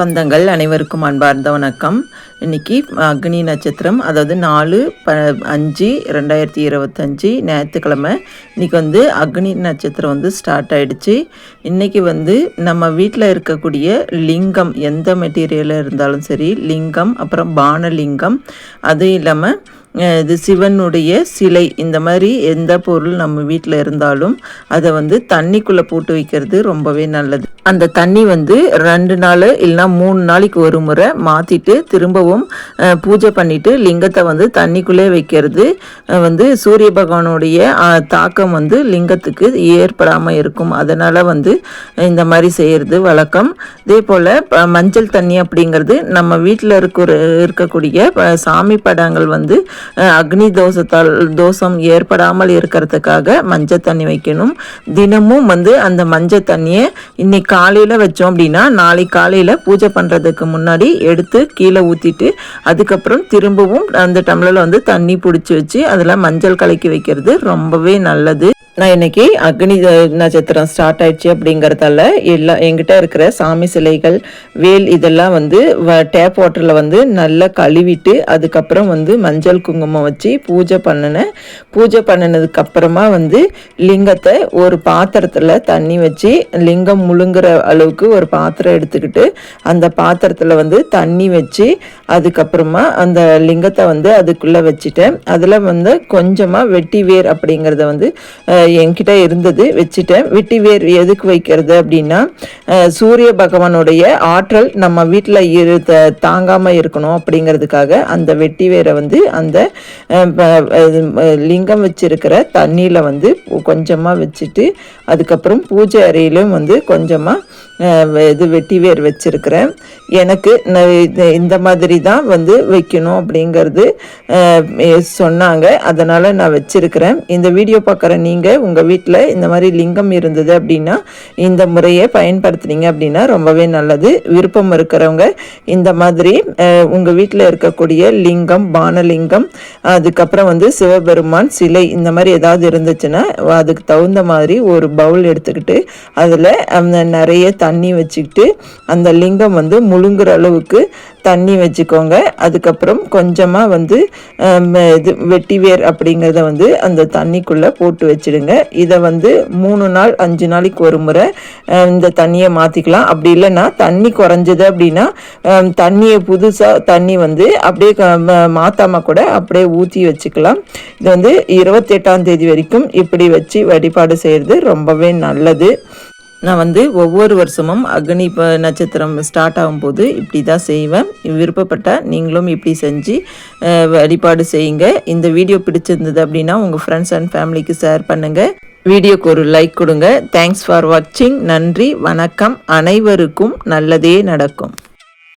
சொந்தங்கள் அனைவருக்கும் அன்பார்ந்த வணக்கம். இன்னைக்கு அக்னி நட்சத்திரம் அதாவது நாலு ப அஞ்சு ரெண்டாயிரத்தி இருபத்தஞ்சி ஞாயிற்றுக்கிழமை. இன்றைக்கி வந்து அக்னி நட்சத்திரம் வந்து ஸ்டார்ட் ஆகிடுச்சு இன்றைக்கி வந்து நம்ம வீட்டில் இருக்கக்கூடிய லிங்கம் எந்த மெட்டீரியலில் இருந்தாலும் சரி லிங்கம் அப்புறம் பானலிங்கம் அதுவும் இல்லாமல் இது சிவனுடைய சிலை. இந்த மாதிரி எந்த பொருள் நம்ம வீட்டில் இருந்தாலும் அதை வந்து தண்ணிக்குள்ளே போட்டு வைக்கிறது ரொம்பவே நல்லது. அந்த தண்ணி வந்து ரெண்டு நாள் இல்லைனா மூணு நாளைக்கு ஒரு முறை மாற்றிட்டு திரும்பவும் பூஜை பண்ணிவிட்டு லிங்கத்தை வந்து தண்ணிக்குள்ளே வைக்கிறது. வந்து சூரிய பகவானுடைய தாக்கம் வந்து லிங்கத்துக்கு ஏற்படாமல் இருக்கும். அதனால் வந்து இந்த மாதிரி செய்கிறது வழக்கம். இதே போல் மஞ்சள் தண்ணி அப்படிங்கிறது நம்ம வீட்டில் இருக்கிற இருக்கக்கூடிய சாமி படங்கள் வந்து அக்னி தோஷத்தால் தோஷம் ஏற்படாமல் இருக்கிறதுக்காக மஞ்சள் தண்ணி வைக்கணும். தினமும் வந்து அந்த மஞ்சள் தண்ணியை இன்னைக்கு காலையில் வச்சோம் அப்படின்னா நாளைக்கு காலையில் பூஜை பண்ணுறதுக்கு முன்னாடி எடுத்து கீழே ஊற்றிட்டு அதுக்கப்புறம் திரும்பவும் அந்த டம்ளரில் வந்து தண்ணி பிடிச்சி வச்சு அதில் மஞ்சள் கலக்கி வைக்கிறது ரொம்பவே நல்லது. நான் இன்னைக்கு அக்னி நட்சத்திரம் ஸ்டார்ட் ஆயிடுச்சு அப்படிங்கிறதால எல்லா எங்கிட்ட இருக்கிற சாமி சிலைகள் வேல் இதெல்லாம் வந்து டேப் வாட்டரில் வந்து நல்லா கழுவிட்டு அதுக்கப்புறம் வந்து மஞ்சள் குங்குமம் வச்சு பூஜை பண்ணினேன். பூஜை பண்ணினதுக்கு அப்புறமா வந்து லிங்கத்தை ஒரு பாத்திரத்தில் தண்ணி வச்சு லிங்கம் முழுங்குற அளவுக்கு ஒரு பாத்திரம் எடுத்துக்கிட்டு அந்த பாத்திரத்தில் வந்து தண்ணி வச்சு அதுக்கப்புறமா அந்த லிங்கத்தை வந்து அதுக்குள்ளே வச்சுட்டேன். அதில் வந்து கொஞ்சமாக வெட்டி வேர் அப்படிங்கிறத வந்து என்கிட்ட இருந்தது. வச்சுட்டேன். வெட்டி வேர் எதுக்கு வைக்கிறது அப்படின்னா சூரிய பகவானுடைய ஆற்றல் நம்ம வீட்டில் இரு தாங்காமல் இருக்கணும் அப்படிங்கிறதுக்காக அந்த வெட்டி வேரை வந்து அந்த லிங்கம் வச்சிருக்கிற தண்ணியில் வந்து கொஞ்சமாக வச்சுட்டு அதுக்கப்புறம் பூஜை அறையிலும் வந்து கொஞ்சமாக இது வெட்டி வேர் வச்சுருக்கிறேன். எனக்கு இந்த மாதிரி தான் வந்து வைக்கணும் அப்படிங்கிறது சொன்னாங்க. அதனால் நான் வச்சுருக்கிறேன். இந்த வீடியோ பார்க்குற நீங்கள் உங்கள் வீட்டில் இந்த மாதிரி லிங்கம் இருந்தது அப்படின்னா இந்த முறையை பயன்படுத்துனீங்க அப்படின்னா ரொம்பவே நல்லது. விருப்பம் இருக்கிறவங்க இந்த மாதிரி உங்கள் வீட்டில் இருக்கக்கூடிய லிங்கம் பானலிங்கம் அதுக்கப்புறம் வந்து சிவபெருமான் சிலை இந்த மாதிரி ஏதாவது இருந்துச்சுன்னா அதுக்கு தகுந்த மாதிரி ஒரு பவுல் எடுத்துக்கிட்டு அதில் நிறைய த தண்ணி வச்சுக்கிட்டு அந்த லிங்கம் வந்து முழுங்குற அளவுக்கு தண்ணி வச்சுக்கோங்க. அதுக்கப்புறம் கொஞ்சமாக வந்து இது வெட்டிவேர் அப்படிங்கிறத வந்து அந்த தண்ணிக்குள்ளே போட்டு வச்சுடுங்க. இதை வந்து மூணு நாள் அஞ்சு நாளைக்கு ஒரு முறை இந்த தண்ணியை மாற்றிக்கலாம் அப்படி இல்லைன்னா தண்ணி குறைஞ்சது அப்படின்னா தண்ணியை புதுசாக தண்ணி வந்து அப்படியே மாற்றாமல் கூட அப்படியே ஊற்றி வச்சுக்கலாம். இது வந்து இருபத்தெட்டாம் தேதி வரைக்கும் இப்படி வச்சு வழிபாடு செய்கிறது ரொம்பவே நல்லது. நான் வந்து ஒவ்வொரு வருஷமும் அக்னி நட்சத்திரம் ஸ்டார்ட் ஆகும்போது இப்படி தான் செய்வேன். விருப்பப்பட்டால் நீங்களும் இப்படி செஞ்சு வழிபாடு செய்யுங்க. இந்த வீடியோ பிடிச்சிருந்தது அப்படின்னா உங்கள் ஃப்ரெண்ட்ஸ் அண்ட் ஃபேமிலிக்கு ஷேர் பண்ணுங்கள் வீடியோக்கு ஒரு லைக் கொடுங்க. தேங்க்ஸ் ஃபார் வாட்சிங் நன்றி வணக்கம். அனைவருக்கும் நல்லதே நடக்கும்.